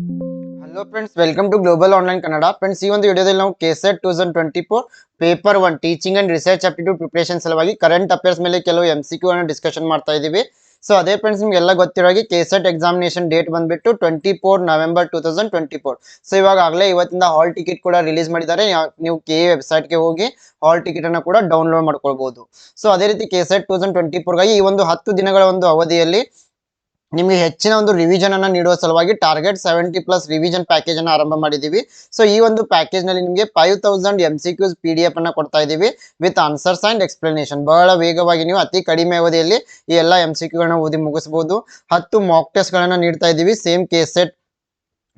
Hello friends welcome to global online Kannada friends ಈ ಒಂದು ವಿಡಿಯೋದಲ್ಲಿ ನಾವು KSET two thousand twenty four paper one teaching and research aptitude preparation ಸಲುವಾಗಿ current affairs ಮೇಲೆ ಕೆಲವು M C Q ಅನ್ನು discussion ಮಾಡ್ತಾ ಇದ್ದೀವಿ ಸೊ ಅದೇ ಫ್ರೆಂಡ್ಸ್ ನಿಮ್ಗೆಲ್ಲ ಗೊತ್ತಿರೋ ಹಾಗೆ ಕೆಸೆಟ್ ಎಕ್ಸಾಮಿನೇಷನ್ ಡೇಟ್ ಬಂದ್ಬಿಟ್ಟು twenty four November two thousand twenty four so ಇವಾಗ ಇವತ್ತಿಂದ ಹಾಲ್ ಟಿಕೆಟ್ ಕೂಡ ರಿಲೀಸ್ ಮಾಡಿದ್ದಾರೆ. ನೀವು ಕೆ ಎ ವೆಬ್ಸೈಟ್ಗೆ ಹೋಗಿ ಹಾಲ್ ಟಿಕೆಟ್ ಅನ್ನು ಕೂಡ ಡೌನ್ಲೋಡ್ ಮಾಡ್ಕೊಳ್ಬಹುದು ಸೊ ಅದೇ ರೀತಿ ಕೆಸೆಟ್ ಟೂ ತೌಸಂಡ್ ಟ್ವೆಂಟಿ ಫೋರ್ಗಾಗಿ ಈ ಒಂದು ಹತ್ತು ದಿನಗಳ ಒಂದು ಅವಧಿಯಲ್ಲಿ ನಿಮಗೆ ಹೆಚ್ಚಿನ ಒಂದು ರಿವಿಷನ್ ಅನ್ನ ನೀಡುವ ಸಲುವಾಗಿ target seventy plus revision package ಅನ್ನ ಆರಂಭ ಮಾಡಿದ್ದೀವಿ ಸೊ ಈ ಒಂದು ಪ್ಯಾಕೇಜ್ನಲ್ಲಿ ನಿಮಗೆ five thousand M C Qs P D F ಅನ್ನ ಕೊಡ್ತಾ ಇದೀವಿ ವಿತ್ ಆನ್ಸರ್ಸ್ ಅಂಡ್ ಎಕ್ಸ್ಪ್ಲನೇಷನ್ ಬಹಳ ವೇಗವಾಗಿ ನೀವು ಅತಿ ಕಡಿಮೆ ಅವಧಿಯಲ್ಲಿ ಈ ಎಲ್ಲ ಎಂ ಸಿ ಕ್ಯೂಗಳನ್ನ ಓದಿ ಮುಗಿಸಬಹುದು ಹತ್ತು ಮಾಕ್ ಟೆಸ್ಟ್ ಗಳನ್ನ ನೀಡ್ತಾ ಇದ್ದೀವಿ ಸೇಮ್ ಕೇಸೆಟ್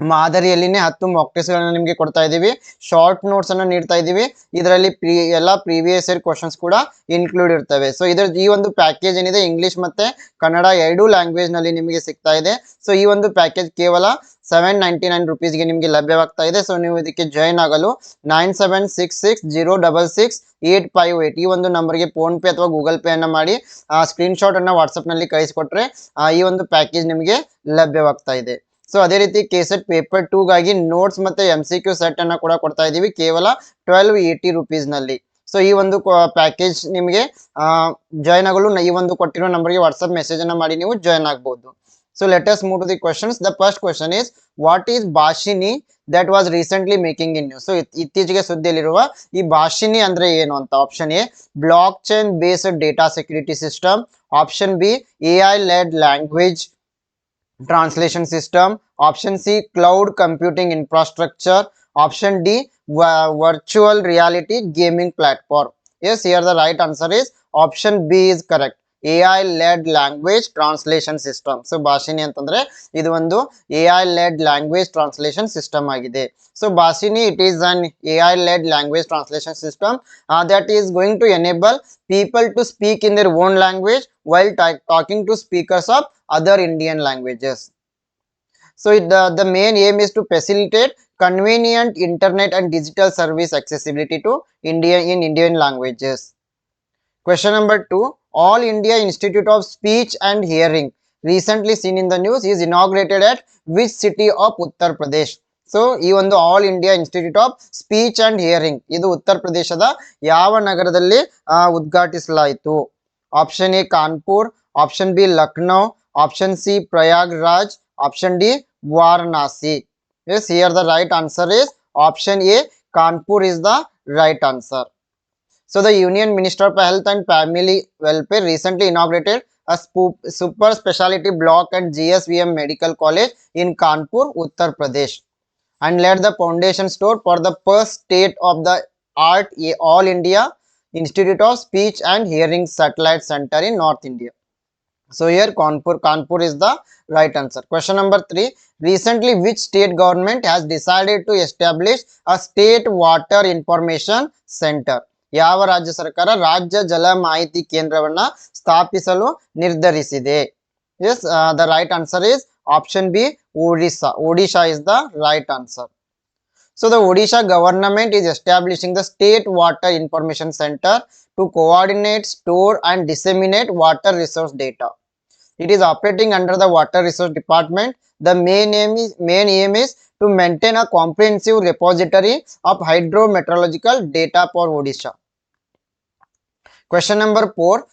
ಮಾದರಿಯಲ್ಲಿನೇ ಹತ್ತು ಮಾಕ್ ಟೆಸ್ಟ್ ಗಳನ್ನ ನಿಮಗೆ ಕೊಡ್ತಾ ಇದ್ದೀವಿ. ಶಾರ್ಟ್ ನೋಟ್ಸ್ ಅನ್ನ ನೀಡ್ತಾ ಇದ್ದೀವಿ. ಇದರಲ್ಲಿ ಪ್ರೀ ಎಲ್ಲ ಪ್ರೀವಿಯಸ್ ಇಯರ್ ಕ್ವಶನ್ಸ್ ಕೂಡ ಇನ್ಕ್ಲೂಡ್ ಇರ್ತವೆ. ಸೊ ಇದರ, ಈ ಒಂದು ಪ್ಯಾಕೇಜ್ ಏನಿದೆ ಇಂಗ್ಲಿಷ್ ಮತ್ತೆ ಕನ್ನಡ ಎರಡೂ ಲ್ಯಾಂಗ್ವೇಜ್ನಲ್ಲಿ ನಿಮಗೆ ಸಿಗ್ತಾ ಇದೆ. ಸೊ ಈ ಒಂದು ಪ್ಯಾಕೇಜ್ ಕೇವಲ ಸೆವೆನ್ ನೈಂಟಿ ನೈನ್ ರುಪೀಸ್ಗೆ ನಿಮಗೆ ಲಭ್ಯವಾಗ್ತಾ ಇದೆ. ಸೊ ನೀವು ಇದಕ್ಕೆ ಜಾಯ್ನ್ ಆಗಲು nine seven six six zero double six eight five eight ಈ ಒಂದು ನಂಬರ್ಗೆ ಫೋನ್ ಪೇ ಅಥವಾ ಗೂಗಲ್ ಪೇ ಅನ್ನ ಮಾಡಿ ಸ್ಕ್ರೀನ್ ಶಾಟ್ ಅನ್ನ ವಾಟ್ಸ್ಆಪ್ನಲ್ಲಿ ಕಳಿಸ್ಕೊಟ್ರೆ ಈ ಒಂದು ಪ್ಯಾಕೇಜ್ ನಿಮಗೆ ಲಭ್ಯವಾಗ್ತಾ ಇದೆ. ಸೊ ಅದೇ ರೀತಿ ಕೆಸೆಟ್ ಪೇಪರ್ ಟೂಗಾಗಿ ನೋಟ್ಸ್ ಮತ್ತೆ ಎಂ ಸಿ ಕ್ಯೂ ಸೆಟ್ ಅನ್ನ ಕೂಡ ಕೊಡ್ತಾ ಇದೀವಿ ಕೇವಲ ಟ್ವೆಲ್ವ್ ಏಯ್ಟಿ ರುಪೀಸ್ನಲ್ಲಿ. ಸೊ ಈ ಒಂದು ಪ್ಯಾಕೇಜ್ ನಿಮಗೆ ಜಾಯ್ನ್ ಆಗಲು ಈ ಒಂದು ಕೊಟ್ಟಿರೋ ನಂಬರ್ಗೆ ವಾಟ್ಸ್ಆಪ್ ಮೆಸೇಜ್ ಅನ್ನ ಮಾಡಿ ನೀವು ಜಾಯ್ನ್ ಆಗಬಹುದು so let's move to the questions the first question is what is Bhashini that was recently making in news so ಇತ್ತೀಚೆಗೆ ಸುದ್ದಿಯಲ್ಲಿರುವ ಈ ಭಾಷಿನಿ ಅಂದ್ರೆ ಏನು ಅಂತ? Option A block chain based data security system option B A I led language translation system option c cloud computing infrastructure option d virtual reality gaming platform. Yes here the right answer is option b is correct ai led language translation system so Bhashini ಅಂತಂದ್ರೆ ಇದು ಒಂದು ai led language translation system ಆಗಿದೆ so Bhashini it is an ai led language translation system uh, that is going to enable people to speak in their own language while ta- talking to speakers of other Indian languages. So it, the, the main aim is to facilitate convenient internet and digital service accessibility to India in Indian languages. Question number two, All India Institute of Speech and Hearing recently seen in the news is inaugurated at which city of Uttar Pradesh? So ಈ ಒಂದು all India institute of speech and hearing ಇದು ಉತ್ತರ ಪ್ರದೇಶದ ಯಾವ ನಗರದಲ್ಲಿ ಆ, ಉದ್ಘಾಟಿಸಲಾಯಿತು option A Kanpur option B Lucknow option C Prayagraj option D Varanasi yes here the right answer is option A Kanpur is the right answer So the Union Minister for Health and Family Welfare recently inaugurated a super specialty block at GSVM Medical College in Kanpur, Uttar Pradesh, and laid the foundation stone for the first state of the art All India Institute of Speech and Hearing Satellite Center in North India. So here Kanpur, Kanpur is the right answer. Question number three. Recently, which state government has decided to establish a state water information center? ಯಾವ ರಾಜ್ಯ ಸರ್ಕಾರ ರಾಜ್ಯ ಜಲ ಮಾಹಿತಿ ಕೇಂದ್ರವನ್ನ ಸ್ಥಾಪಿಸಲು ನಿರ್ಧರಿಸಿದೆ yes the right answer is option B Odisha Odisha is the right answer so the Odisha government is establishing the state water information center to coordinate store and disseminate water resource data it is operating under the water resource department the main aim is main aim is to maintain a comprehensive repository of hydrometeorological data for odisha question number 4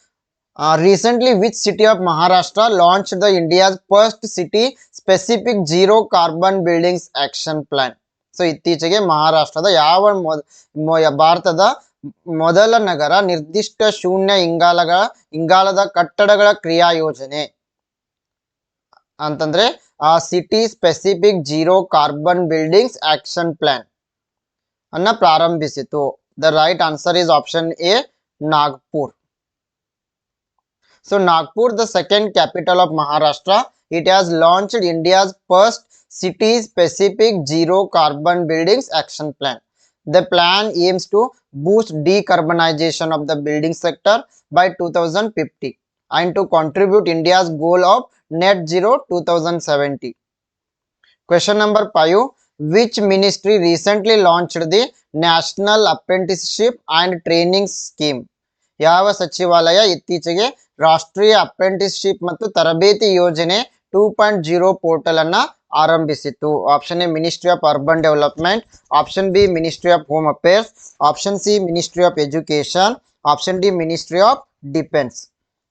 uh, recently which city of maharashtra launched the india's first city specific zero carbon buildings action plan? So ಇತ್ತೀಚೆಗೆ ಮಹಾರಾಷ್ಟ್ರದ ಯಾವ ಭಾರತದ ಮೊದಲ ನಗರ ನಿರ್ದಿಷ್ಟ ಶೂನ್ಯ ಇಂಗಾಲಗಳ ಇಂಗಾಲದ ಕಟ್ಟಡಗಳ ಕ್ರಿಯಾ ಯೋಜನೆ? ಅಂತಂದ್ರೆ ಆ city specific zero carbon buildings action plan ಅನ್ನ ಪ್ರಾರಂಭಿಸಿತು. The right answer is option A Nagpur. So Nagpur, the second capital of Maharashtra, it has launched India's first city-specific zero-carbon buildings action plan. The plan aims to boost decarbonization of the building sector by 2050 and to contribute India's goal of net zero 2070. Question number 5. Which ministry recently launched the national apprenticeship and training scheme. ಯಾವ ಸಚಿವಾಲಯ? ಇತ್ತೀಚೆಗೆ ರಾಷ್ಟ್ರೀಯ ಅಪ್ರೆಂಟಿಸ್ಶಿಪ್ ಮತ್ತು ತರಬೇತಿ ಯೋಜನೆ two point zero portal ಅನ್ನ ಆರಂಭಿಸಿತು option A, ministry of urban development. Option B, ministry of home affairs. Option C, ministry of education option D, ministry of defence.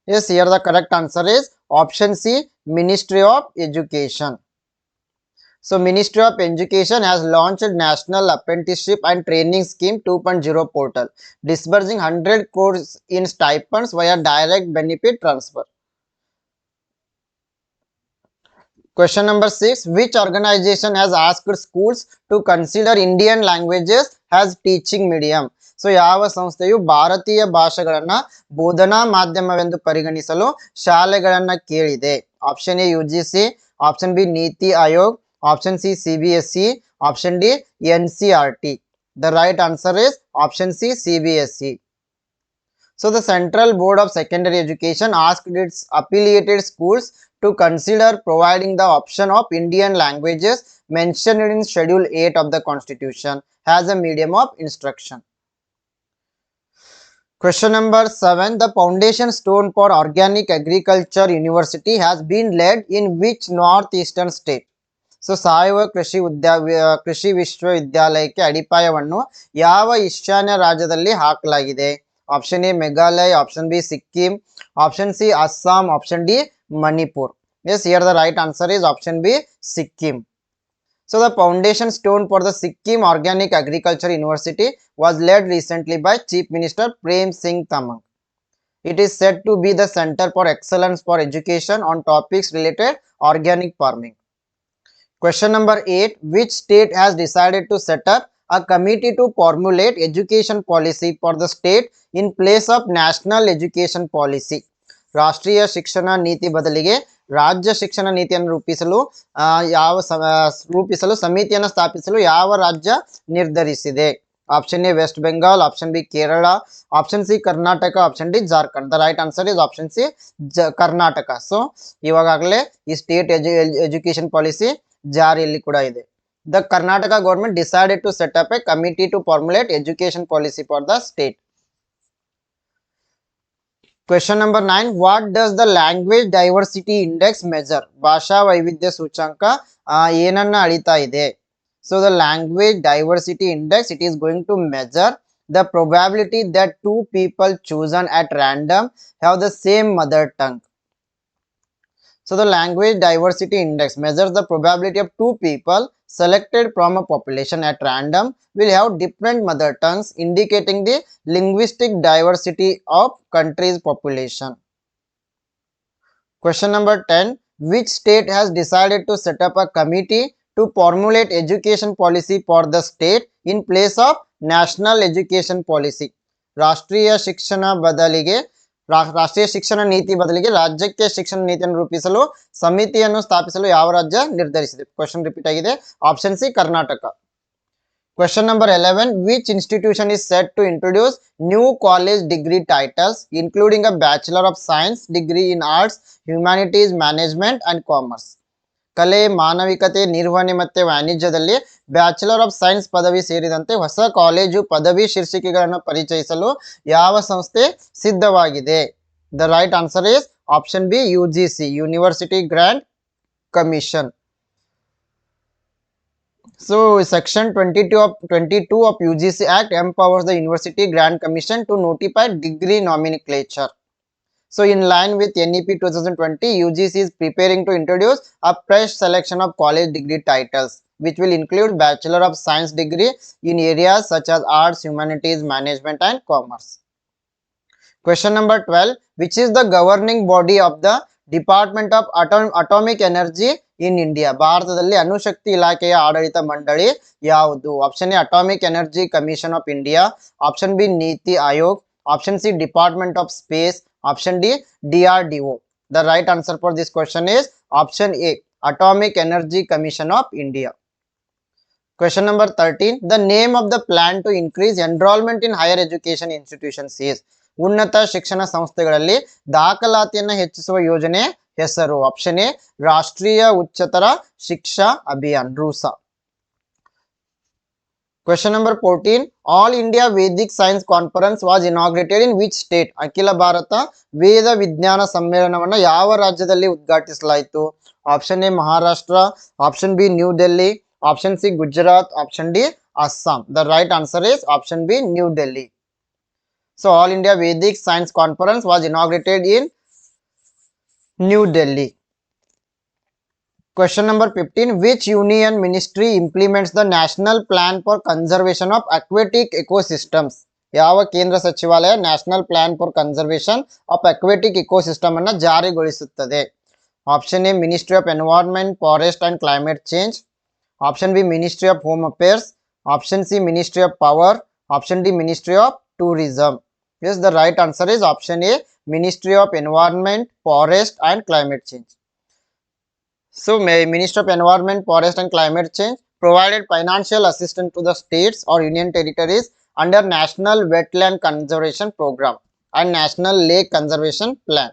Yes here the correct answer is option C ministry of education So Ministry of Education has launched National Apprenticeship and Training Scheme 2.0 portal, disbursing 100 crores in stipends via direct benefit transfer. Question number 6. Which organization has asked schools to consider Indian languages as teaching medium? So ಯಾವ ಸಂಸ್ಥೆಯು ಭಾರತೀಯ ಭಾಷೆಗಳನ್ನ ಬೋಧನಾ ಮಾಧ್ಯಮವೆಂದು ಪರಿಗಣಿಸಲು ಶಾಲೆಗಳನ್ನ ಕೇಳಿದೆ option A U G C option B NITI Aayog option C CBSE, option D NCRT. The right answer is option C CBSE. So the Central Board of Secondary Education asked its affiliated schools to consider providing the option of Indian languages mentioned in Schedule 8 of the Constitution as a medium of instruction. Question number 7. The foundation stone for Organic Agriculture University has been laid in which northeastern state? So ಸಾವಯವ ಕೃಷಿ ಉದ್ಯಾ V- ಕೃಷಿ ವಿಶ್ವವಿದ್ಯಾಲಯಕ್ಕೆ ಅಡಿಪಾಯವನ್ನು ಯಾವ ಈಶಾನ್ಯ ರಾಜ್ಯದಲ್ಲಿ ಹಾಕಲಾಗಿದೆ option A Meghalaya option B Sikkim option C Assam option D Manipur yes here the right answer is option B Sikkim so the foundation stone for the Sikkim organic agriculture university was laid recently by chief minister Prem Singh Tamang It is said to be the center for excellence for education on topics related organic farming. Question number 8 Which state has decided to set up a committee to formulate education policy for the state in place of national education policy? ರಾಷ್ಟ್ರೀಯ ಶಿಕ್ಷಣ ನೀತಿ ಬದಲಿಗೆ ರಾಜ್ಯ ಶಿಕ್ಷಣ ನೀತಿಯನ್ನು ರೂಪಿಸಲು ಯಾವ ರೂಪಿಸಲು, ಸಮಿತಿಯನ್ನು ಸ್ಥಾಪಿಸಲು ಯಾವ ರಾಜ್ಯ ನಿರ್ಧರಿಸಿದೆ? Option A West Bengal option B Kerala option C Karnataka option D Jharkhand the right answer is option C Karnataka so ಇವಾಗಲೇ ಈ ಸ್ಟೇಟ್ ಎಜು ಎಜುಕೇಶನ್ ಪಾಲಿಸಿ ಜಾರಿಯಲ್ಲಿ ಕೂಡ ಇದೆ the Karnataka government decided to set up a committee to formulate education policy for the state question number nine what does the language diversity index measure ಭಾಷಾ ವೈವಿಧ್ಯ ಸೂಚಾಂಕ ಆ, ಏನನ್ನ ಅಳಿತಾ ಇದೆ so the language diversity index it is going to measure the probability that two people chosen at random have the same mother tongue. So the language diversity index measures the probability of two people selected from a population at random will have different mother tongues indicating the linguistic diversity of country's population. Question number 10 Which state has decided to set up a committee to formulate education policy for the state in place of national education policy ರಾಷ್ಟ್ರೀಯ ಶಿಕ್ಷಣ ಬದಲಿಗೆ ರಾ- ರಾಷ್ಟ್ರೀಯ ಶಿಕ್ಷಣ ನೀತಿ ಬದಲಿಗೆ ರಾಜ್ಯಕ್ಕೆ ಶಿಕ್ಷಣ ನೀತಿಯನ್ನು ರೂಪಿಸಲು ಸಮಿತಿಯನ್ನು ಸ್ಥಾಪಿಸಲು ಯಾವ ರಾಜ್ಯ ನಿರ್ಧರಿಸಿದೆ? ಕ್ವಶನ್ ರಿಪೀಟ್ ಆಗಿದೆ. Option C Karnataka. Question number eleven which institution is set to introduce new college degree titles including a bachelor of science degree in arts humanities management and commerce ಕಲೆ, ಮಾನವಿಕತೆ, ನಿರ್ವಹಣೆ ಮತ್ತು ವಾಣಿಜ್ಯದಲ್ಲಿ ಬ್ಯಾಚುಲರ್ ಆಫ್ ಸೈನ್ಸ್ ಪದವಿ ಸೇರಿದಂತೆ ಹೊಸ college ಪದವಿ ಶೀರ್ಷಿಕೆಗಳನ್ನು ಪರಿಚಯಿಸಲು ಯಾವ ಸಂಸ್ಥೆ ಸಿದ್ಧವಾಗಿದೆ? The right answer is option B U G C university grand commission so section twenty two of twenty two of U G C act empowers the university grant commission to notify degree nomenclature. So in line with NEP 2020, UGC is preparing to introduce a fresh selection of college degree titles, which will include Bachelor of Science degree in areas such as arts, humanities, management and commerce. Question number 12, which is the governing body of the Department of Atom- Atomic Energy in India? ಭಾರತದಲ್ಲಿ ಅಣುಶಕ್ತಿ ಇಲಾಖೆಯ ಆಡಳಿತ ಮಂಡಳಿ ಯಾವುದು option A atomic energy commission of India option B NITI Aayog option C department of space Option D DRDO. The right answer for this question is option A Atomic Energy Commission of India. Question number 13 The name of the plan to increase enrollment in higher education institutions is ಉನ್ನತ ಶಿಕ್ಷಣ ಸಂಸ್ಥೆಗಳಲ್ಲಿ ದಾಖಲಾತಿಯನ್ನು ಹೆಚ್ಚಿಸುವ ಯೋಜನೆ ಹೆಸರು option A ರಾಷ್ಟ್ರೀಯ ಉಚ್ಚತರ ಶಿಕ್ಷಾ Abhiyan RUSA Question number 14. All India Vedic Science Conference was inaugurated in which state? ಅಖಿಲ ಭಾರತ ವೇದ ವಿಜ್ಞಾನ ಸಮ್ಮೇಳನವನ್ನು ಯಾವ ರಾಜ್ಯದಲ್ಲಿ ಉದ್ಘಾಟಿಸಲಾಯಿತು option A Maharashtra option B New Delhi option C Gujarat option D Assam the right answer is option B New Delhi so all India Vedic science conference was inaugurated in New Delhi. Question number 15. Which union ministry implements the national plan for conservation of aquatic ecosystems? ಯಾವ ಕೇಂದ್ರ ಸಚಿವಾಲಯ national plan for conservation of aquatic ecosystem ಅನ್ನ ಜಾರಿಗೊಳಿಸುತ್ತದೆ option A ministry of environment forest and climate change option B ministry of home affairs option C ministry of power option D ministry of tourism yes the right answer is option A ministry of environment forest and climate change So, Minister of Environment, Forest and Climate Change provided financial assistance to the states or union territories under National Wetland Conservation Program and National Lake Conservation Plan.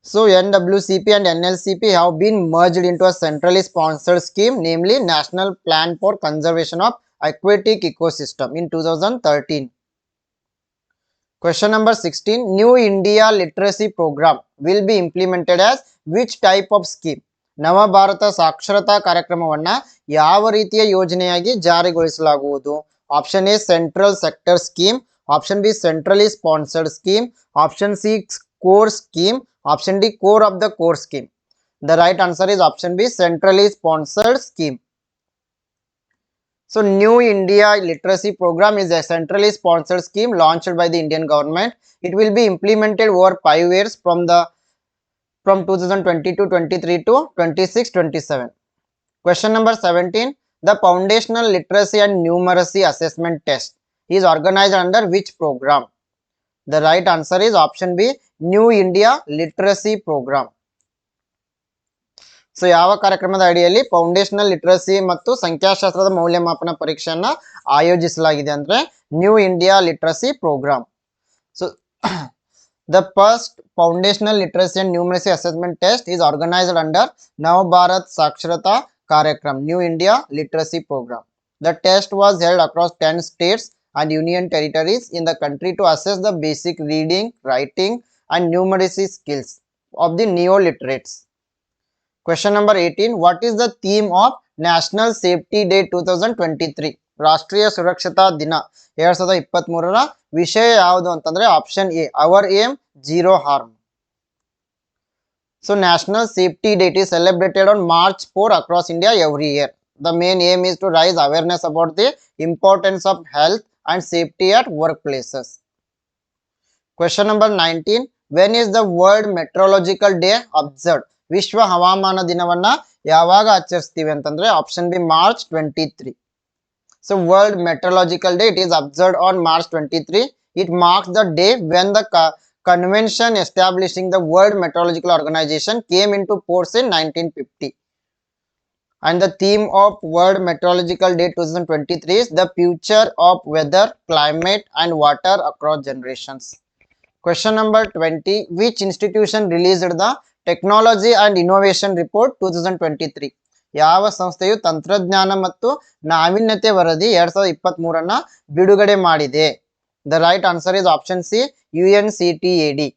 So, NWCP and NLCP have been merged into a centrally sponsored scheme, namely National Plan for Conservation of Aquatic Ecosystem in 2013. Question number 16. New India Literacy Program will be implemented as which type of scheme? ನವ ಭಾರತ ಸಾಕ್ಷರತಾ ಕಾರ್ಯಕ್ರಮವನ್ನ ಯಾವ ರೀತಿಯ ಯೋಜನೆಯಾಗಿ ಜಾರಿಗೊಳಿಸಲಾಗುವುದು option A central sector scheme option B centrally sponsored scheme option C core scheme option D core of the core scheme the right answer is option B centrally sponsored scheme So, New India Literacy Program is a centrally sponsored scheme launched by the Indian government. It will be implemented over five years from the from 2022 23 to 26 27. Question number 17. The Foundational Literacy and Numeracy Assessment Test is organized under which program? The right answer is option B New India Literacy Program. So ಯಾವ ಕಾರ್ಯಕ್ರಮದ ಅಡಿಯಲ್ಲಿ foundational literacy ಮತ್ತು ಸಂಖ್ಯಾಶಾಸ್ತ್ರದ ಮೌಲ್ಯಮಾಪನ ಪರೀಕ್ಷೆಯನ್ನ ಆಯೋಜಿಸಲಾಗಿದೆ ಅಂದ್ರೆ new India literacy programme so the first foundational literacy and numeracy assessment test is organised under Nav Bharat Saksharta Karyakram new India literacy programme the test was held across ten states and union territories in the country to assess the basic reading, writing, and numeracy skills of the neo-literates. Question number 18. What is the theme of National Safety Day 2023? ರಾಷ್ಟ್ರೀಯ ಸುರಕ್ಷತಾ ದಿನ ಎರಡ್ ಸಾವಿರದ ಇಪ್ಪತ್ತ್ ಮೂರರ ವಿಷಯ ಯಾವುದು ಅಂತಂದ್ರೆ option A our aim zero harm so national safety date is celebrated on March 4 across India every year. The main aim is to raise awareness about the importance of health and safety at workplaces. Question number 19. When is the World Meteorological Day observed? ವಿಶ್ವ ಹವಾಮಾನ ದಿನವನ್ನ ಯಾವಾಗ ಆಚರಿಸ್ತೀವಿ ಅಂತಂದ್ರೆ option B March twenty three so world meteorological day it is observe on March twenty three it marks the day when the convention establishing the world meteorological organisation came into force in nineteen fifty and the theme of world meteorological day 2023 is the future of weather climate and water across generations question number 20 which institution released the technology and innovation report two thousand twenty three ಯಾವ ಸಂಸ್ಥೆಯು ತಂತ್ರಜ್ಞಾನ ಮತ್ತು ನಾವೀನ್ಯತೆ ವರದಿ ಎರಡ್ ಸಾವಿರದ ಇಪ್ಪತ್ತ್ ಮೂರನ್ನ ಬಿಡುಗಡೆ ಮಾಡಿದೆ? The right answer is option C U N C T A D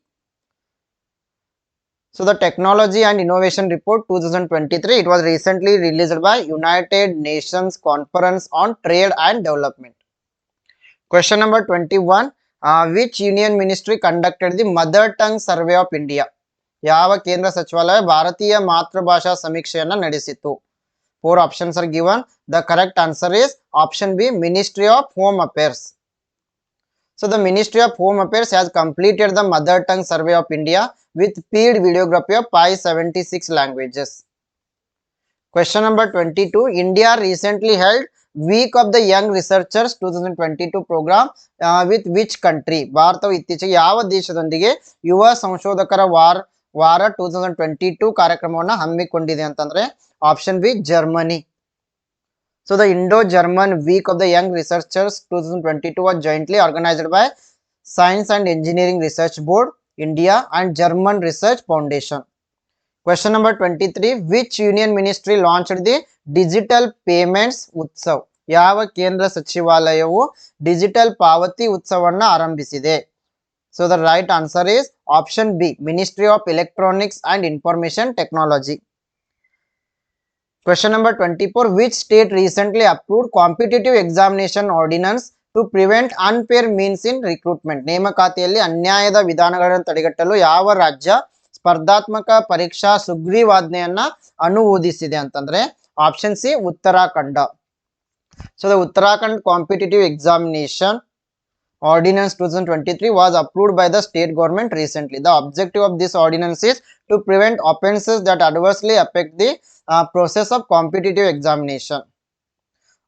so the technology and innovation report two thousand twenty three it was recently released by United Nations Conference on Trade and Development question number twenty one which union ministry conducted the mother tongue survey of India ಯಾವ ಕೇಂದ್ರ ಸಚಿವಾಲಯ ಭಾರತೀಯ ಮಾತೃಭಾಷಾ ಸಮೀಕ್ಷೆಯನ್ನ ನಡೆಸಿತ್ತು? Four options are given the correct answer is option B ministry of home affairs so the ministry of home affairs has completed the mother tongue survey of India with field videography of five seventy six languages question number twenty two India recently held week of the young researchers two thousand twenty two programme with which country ಭಾರತವು ಇತ್ತೀಚೆಗೆ ಯಾವ ದೇಶದೊಂದಿಗೆ ಯುವ ಸಂಶೋಧಕರ ವಾರ್ ವಾರ two thousand twenty two ಕಾರ್ಯಕ್ರಮವನ್ನು ಹಮ್ಮಿಕೊಂಡಿದೆ ಅಂತಂದ್ರೆ option B Germany so the Indo German week of the young researchers two thousand twenty two are jointly organised by Science and Engineering Research Board India and German Research Foundation question number twenty three which union ministry launched the digital payments Utsav ಯಾವ ಕೇಂದ್ರ ಸಚಿವಾಲಯವು digital ಪಾವತಿ ಉತ್ಸವವನ್ನು ಆರಂಭಿಸಿದೆ? So the right answer is option B ministry of electronics and information technology Question number 24 Which state recently approved competitive examination ordinance to prevent unfair means in recruitment ನೇಮಕಾತಿಯಲ್ಲಿ ಅನ್ಯಾಯದ ವಿಧಾನಗಳನ್ನು ತಡೆಗಟ್ಟಲು ಯಾವ ರಾಜ್ಯ ಸ್ಪರ್ಧಾತ್ಮಕ ಪರೀಕ್ಷಾ ಸುಗ್ರೀವಾಜ್ಞೆಯನ್ನ ಅನುಮೋದಿಸಿದೆ ಅಂತಂದ್ರೆ option C Uttarakhand. So the Uttarakhand competitive examination ordinance 2023 was approved by the state government recently. The objective of this ordinance is to prevent offences that adversely affect the uh, process of competitive examination.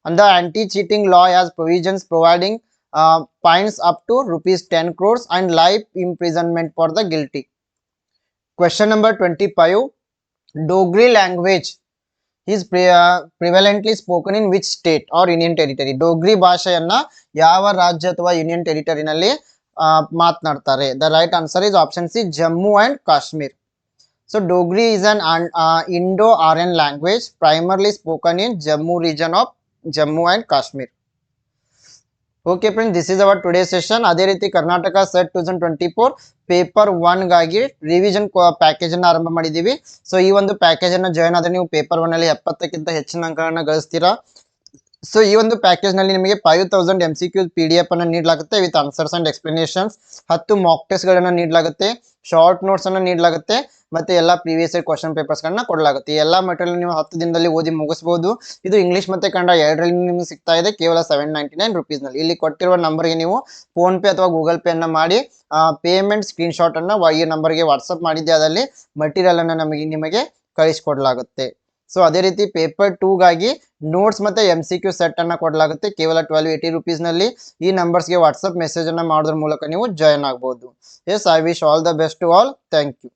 And the anti-cheating law has provisions providing uh, fines up to rupees 10 crores and life imprisonment for the guilty. Question number 25 dogri language is pre- uh, prevalently spoken in which state or union territory Dogri ಭಾಷೆಯನ್ನ ಯಾವ ರಾಜ್ಯ ಅಥವಾ union ಟೆರಿಟರಿನಲ್ಲಿ ಮಾತನಾಡ್ತಾರೆ the right answer is option C Jammu and Kashmir so Dogri is an Indo Aryan language primarily spoken in Jammu region of Jammu and Kashmir Okay friend this is our today session ಅದೇ ರೀತಿ Karnataka set two thousand twenty four paper ಒನ್ಗಾಗಿ revision package ಅನ್ನು ಆರಂಭ ಮಾಡಿದ್ದೀವಿ. So ಈ ಒಂದು package ಅನ್ನು join ಆದರೆ ನೀವು ಪೇಪರ್ ಒನ್ ಅಲ್ಲಿ ಎಪ್ಪತ್ತಕ್ಕಿಂತ ಹೆಚ್ಚಿನ ಅಂಕಗಳನ್ನ ಗಳಿಸ್ತೀರಾ? ಸೊ ಈ ಒಂದು ಪ್ಯಾಕೇಜ್ನಲ್ಲಿ ನಿಮಗೆ five thousand M C Q P D F ಅನ್ನು ನೀಡಲಾಗುತ್ತೆ ವಿತ್ ಆನ್ಸರ್ಸ್ ಅಂಡ್ ಎಕ್ಸ್ಪ್ಲನೇಷನ್ಸ್ ಹತ್ತು ಮಾಕ್ ಟೆಸ್ಟ್ ಗಳನ್ನ ನೀಡಲಾಗುತ್ತೆ. ಶಾರ್ಟ್ ನೋಟ್ಸ್ ಅನ್ನು ನೀಡಲಾಗುತ್ತೆ. ಮತ್ತೆ ಎಲ್ಲ ಪ್ರೀವಿಯಸ್ ಇಯರ್ ಕ್ವಶನ್ ಪೇಪರ್ಸ್ ಗಳನ್ನ ಕೊಡಲಾಗುತ್ತೆ ಎಲ್ಲ ಮೆಟೀರಿಯಲ್ ನೀವು ಹತ್ತು ದಿನದಲ್ಲಿ ಓದಿ ಮುಗಿಸಬಹುದು ಇದು ಇಂಗ್ಲಿಷ್ ಮತ್ತೆ ಕನ್ನಡ ಎರಡರಲ್ಲಿ ನಿಮಗೆ ಸಿಗ್ತಾ ಇದೆ. ಕೇವಲ ಸೆವೆನ್ ನೈಂಟಿ ನೈನ್ ರುಪೀಸ್ನಲ್ಲಿ. ಇಲ್ಲಿ ಕೊಟ್ಟಿರುವ ನಂಬರ್ಗೆ ನೀವು ಫೋನ್ ಪೇ ಅಥವಾ ಗೂಗಲ್ ಪೇ ಅನ್ನ ಮಾಡಿ ಪೇಮೆಂಟ್ ಸ್ಕ್ರೀನ್ ಶಾಟ್ ಅನ್ನ ಈ ನಂಬರ್ಗೆ ವಾಟ್ಸಪ್ ಮಾಡಿದ್ದೆ. ಅದರಲ್ಲಿ ಮಟೀರಿಯಲ್ ಅನ್ನ ನಮಗೆ, ನಿಮಗೆ ಕಳಿಸಿಕೊಡಲಾಗುತ್ತೆ. ಸೊ ಅದೇ ರೀತಿ ಪೇಪರ್ ಟೂಗಾಗಿ ನೋಟ್ಸ್ ಮತ್ತೆ ಎಂ ಸಿ ಕ್ಯೂ ಸೆಟ್ ಅನ್ನ ಕೊಡಲಾಗುತ್ತೆ. ಕೇವಲ ಟ್ವೆಲ್ವ್ ಏಯ್ಟಿ ರುಪೀಸ್ನಲ್ಲಿ ಈ ನಂಬರ್ಸ್ಗೆ ವಾಟ್ಸಪ್ ಮೆಸೇಜ್ ಅನ್ನ ಮಾಡೋದ್ರ ಮೂಲಕ ನೀವು ಜಾಯ್ನ್ ಆಗಬಹುದು yes I wish all the best to all thank you